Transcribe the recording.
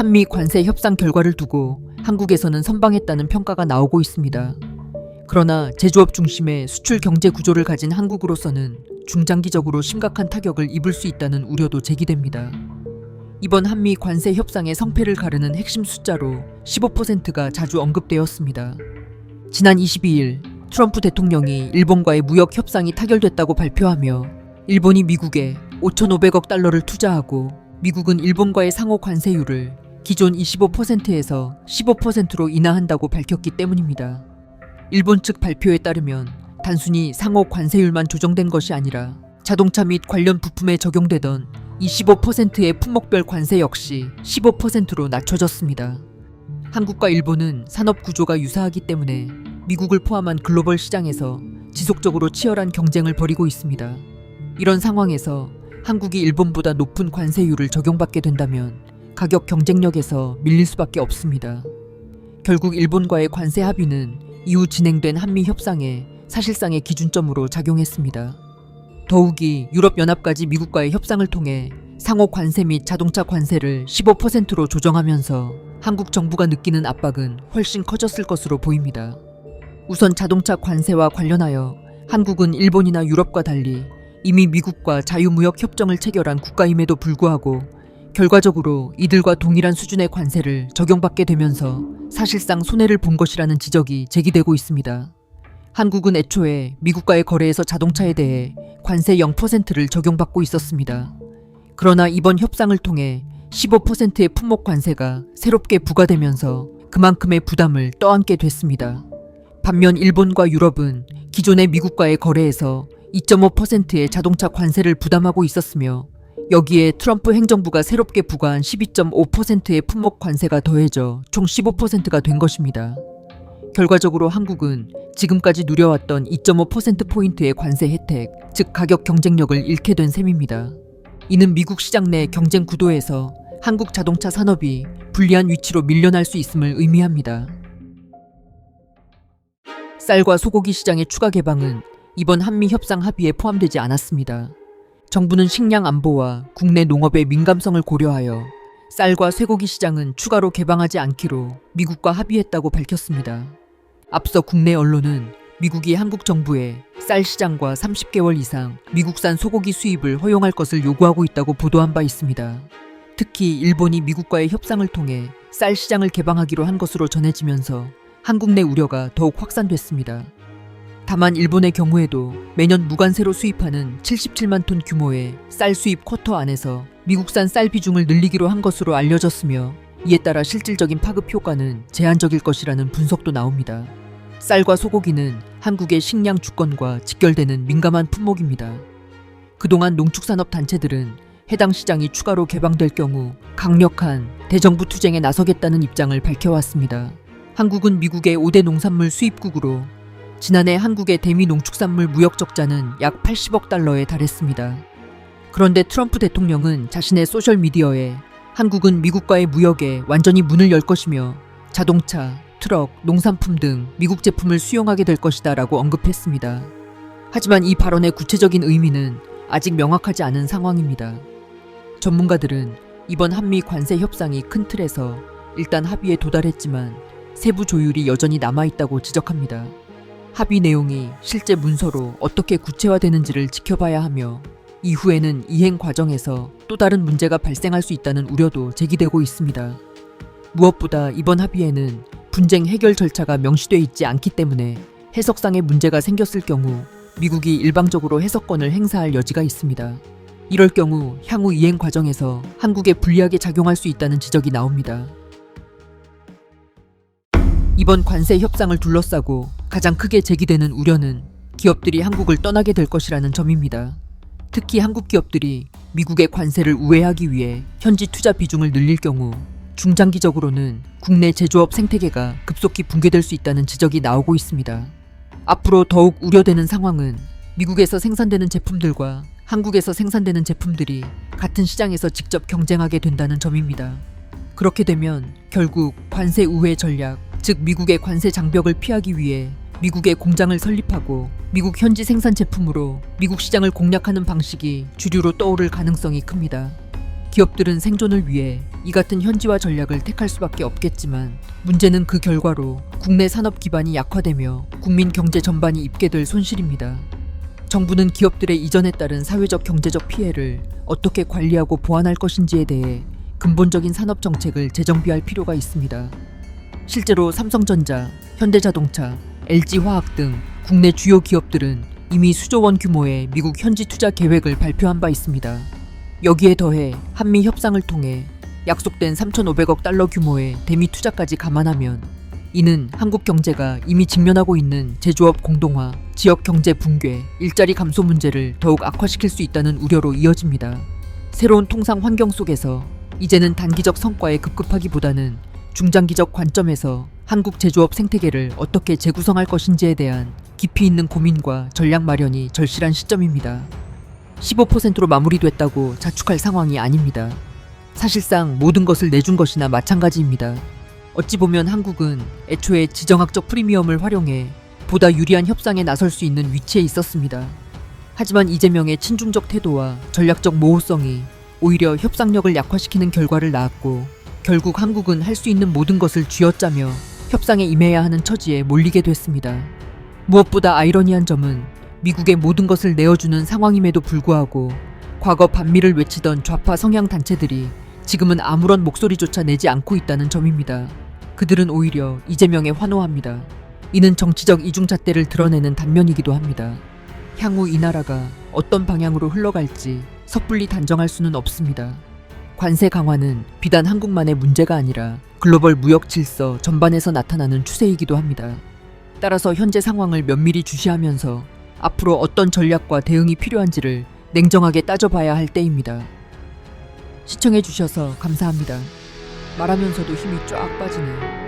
한미 관세 협상 결과를 두고 한국에서는 선방했다는 평가가 나오고 있습니다. 그러나 제조업 중심의 수출 경제 구조를 가진 한국으로서는 중장기적으로 심각한 타격을 입을 수 있다는 우려도 제기됩니다. 이번 한미 관세 협상의 성패를 가르는 핵심 숫자로 15%가 자주 언급되었습니다. 지난 22일 트럼프 대통령이 일본과의 무역 협상이 타결됐다고 발표하며 일본이 미국에 5,500억 달러를 투자하고 미국은 일본과의 상호 관세율을 기존 25%에서 15%로 인하한다고 밝혔기 때문입니다. 일본 측 발표에 따르면 단순히 상호 관세율만 조정된 것이 아니라 자동차 및 관련 부품에 적용되던 25%의 품목별 관세 역시 15%로 낮춰졌습니다. 한국과 일본은 산업 구조가 유사하기 때문에 미국을 포함한 글로벌 시장에서 지속적으로 치열한 경쟁을 벌이고 있습니다. 이런 상황에서 한국이 일본보다 높은 관세율을 적용받게 된다면 가격 경쟁력에서 밀릴 수밖에 없습니다. 결국 일본과의 관세 합의는 이후 진행된 한미 협상에 사실상의 기준점으로 작용했습니다. 더욱이 유럽연합까지 미국과의 협상을 통해 상호 관세 및 자동차 관세를 15%로 조정하면서 한국 정부가 느끼는 압박은 훨씬 커졌을 것으로 보입니다. 우선 자동차 관세와 관련하여 한국은 일본이나 유럽과 달리 이미 미국과 자유무역 협정을 체결한 국가임에도 불구하고 결과적으로 이들과 동일한 수준의 관세를 적용받게 되면서 사실상 손해를 본 것이라는 지적이 제기되고 있습니다. 한국은 애초에 미국과의 거래에서 자동차에 대해 관세 0%를 적용받고 있었습니다. 그러나 이번 협상을 통해 15%의 품목 관세가 새롭게 부과되면서 그만큼의 부담을 떠안게 됐습니다. 반면 일본과 유럽은 기존의 미국과의 거래에서 2.5%의 자동차 관세를 부담하고 있었으며 여기에 트럼프 행정부가 새롭게 부과한 12.5%의 품목 관세가 더해져 총 15%가 된 것입니다. 결과적으로 한국은 지금까지 누려왔던 2.5%포인트의 관세 혜택, 즉 가격 경쟁력을 잃게 된 셈입니다. 이는 미국 시장 내 경쟁 구도에서 한국 자동차 산업이 불리한 위치로 밀려날 수 있음을 의미합니다. 쌀과 소고기 시장의 추가 개방은 이번 한미 협상 합의에 포함되지 않았습니다. 정부는 식량 안보와 국내 농업의 민감성을 고려하여 쌀과 쇠고기 시장은 추가로 개방하지 않기로 미국과 합의했다고 밝혔습니다. 앞서 국내 언론은 미국이 한국 정부에 쌀 시장과 30개월 이상 미국산 소고기 수입을 허용할 것을 요구하고 있다고 보도한 바 있습니다. 특히 일본이 미국과의 협상을 통해 쌀 시장을 개방하기로 한 것으로 전해지면서 한국 내 우려가 더욱 확산됐습니다. 다만 일본의 경우에도 매년 무관세로 수입하는 77만 톤 규모의 쌀 수입 쿼터 안에서 미국산 쌀 비중을 늘리기로 한 것으로 알려졌으며 이에 따라 실질적인 파급 효과는 제한적일 것이라는 분석도 나옵니다. 쌀과 소고기는 한국의 식량 주권과 직결되는 민감한 품목입니다. 그동안 농축산업 단체들은 해당 시장이 추가로 개방될 경우 강력한 대정부 투쟁에 나서겠다는 입장을 밝혀왔습니다. 한국은 미국의 5대 농산물 수입국으로 지난해 한국의 대미 농축산물 무역 적자는 약 80억 달러에 달했습니다. 그런데 트럼프 대통령은 자신의 소셜미디어에 한국은 미국과의 무역에 완전히 문을 열 것이며 자동차, 트럭, 농산품 등 미국 제품을 수용하게 될 것이다 라고 언급했습니다. 하지만 이 발언의 구체적인 의미는 아직 명확하지 않은 상황입니다. 전문가들은 이번 한미 관세 협상이 큰 틀에서 일단 합의에 도달했지만 세부 조율이 여전히 남아있다고 지적합니다. 합의 내용이 실제 문서로 어떻게 구체화되는지를 지켜봐야 하며 이후에는 이행 과정에서 또 다른 문제가 발생할 수 있다는 우려도 제기되고 있습니다. 무엇보다 이번 합의에는 분쟁 해결 절차가 명시돼 있지 않기 때문에 해석상의 문제가 생겼을 경우 미국이 일방적으로 해석권을 행사할 여지가 있습니다. 이럴 경우 향후 이행 과정에서 한국에 불리하게 작용할 수 있다는 지적이 나옵니다. 이번 관세 협상을 둘러싸고 가장 크게 제기되는 우려는 기업들이 한국을 떠나게 될 것이라는 점입니다. 특히 한국 기업들이 미국의 관세를 우회하기 위해 현지 투자 비중을 늘릴 경우 중장기적으로는 국내 제조업 생태계가 급속히 붕괴될 수 있다는 지적이 나오고 있습니다. 앞으로 더욱 우려되는 상황은 미국에서 생산되는 제품들과 한국에서 생산되는 제품들이 같은 시장에서 직접 경쟁하게 된다는 점입니다. 그렇게 되면 결국 관세 우회 전략, 즉 미국의 관세 장벽을 피하기 위해 미국에 공장을 설립하고 미국 현지 생산 제품으로 미국 시장을 공략하는 방식이 주류로 떠오를 가능성이 큽니다. 기업들은 생존을 위해 이 같은 현지화 전략을 택할 수밖에 없겠지만 문제는 그 결과로 국내 산업 기반이 약화되며 국민 경제 전반이 입게 될 손실입니다. 정부는 기업들의 이전에 따른 사회적 경제적 피해를 어떻게 관리하고 보완할 것인지에 대해 근본적인 산업 정책을 재정비할 필요가 있습니다. 실제로 삼성전자, 현대자동차, LG화학 등 국내 주요 기업들은 이미 수조 원 규모의 미국 현지 투자 계획을 발표한 바 있습니다. 여기에 더해 한미 협상을 통해 약속된 3,500억 달러 규모의 대미 투자까지 감안하면 이는 한국 경제가 이미 직면하고 있는 제조업 공동화, 지역 경제 붕괴, 일자리 감소 문제를 더욱 악화시킬 수 있다는 우려로 이어집니다. 새로운 통상 환경 속에서 이제는 단기적 성과에 급급하기보다는 중장기적 관점에서 한국 제조업 생태계를 어떻게 재구성할 것인지에 대한 깊이 있는 고민과 전략 마련이 절실한 시점입니다. 15%로 마무리됐다고 자축할 상황이 아닙니다. 사실상 모든 것을 내준 것이나 마찬가지입니다. 어찌 보면 한국은 애초에 지정학적 프리미엄을 활용해 보다 유리한 협상에 나설 수 있는 위치에 있었습니다. 하지만 이재명의 친중적 태도와 전략적 모호성이 오히려 협상력을 약화시키는 결과를 낳았고 결국 한국은 할 수 있는 모든 것을 쥐어짜며 협상에 임해야 하는 처지에 몰리게 됐습니다. 무엇보다 아이러니한 점은 미국의 모든 것을 내어주는 상황임에도 불구하고 과거 반미를 외치던 좌파 성향 단체들이 지금은 아무런 목소리조차 내지 않고 있다는 점입니다. 그들은 오히려 이재명에 환호합니다. 이는 정치적 이중잣대를 드러내는 단면이기도 합니다. 향후 이 나라가 어떤 방향으로 흘러갈지 섣불리 단정할 수는 없습니다. 관세 강화는 비단 한국만의 문제가 아니라 글로벌 무역 질서 전반에서 나타나는 추세이기도 합니다. 따라서 현재 상황을 면밀히 주시하면서 앞으로 어떤 전략과 대응이 필요한지를 냉정하게 따져봐야 할 때입니다. 시청해주셔서 감사합니다. 말하면서도 힘이 쫙 빠지네요.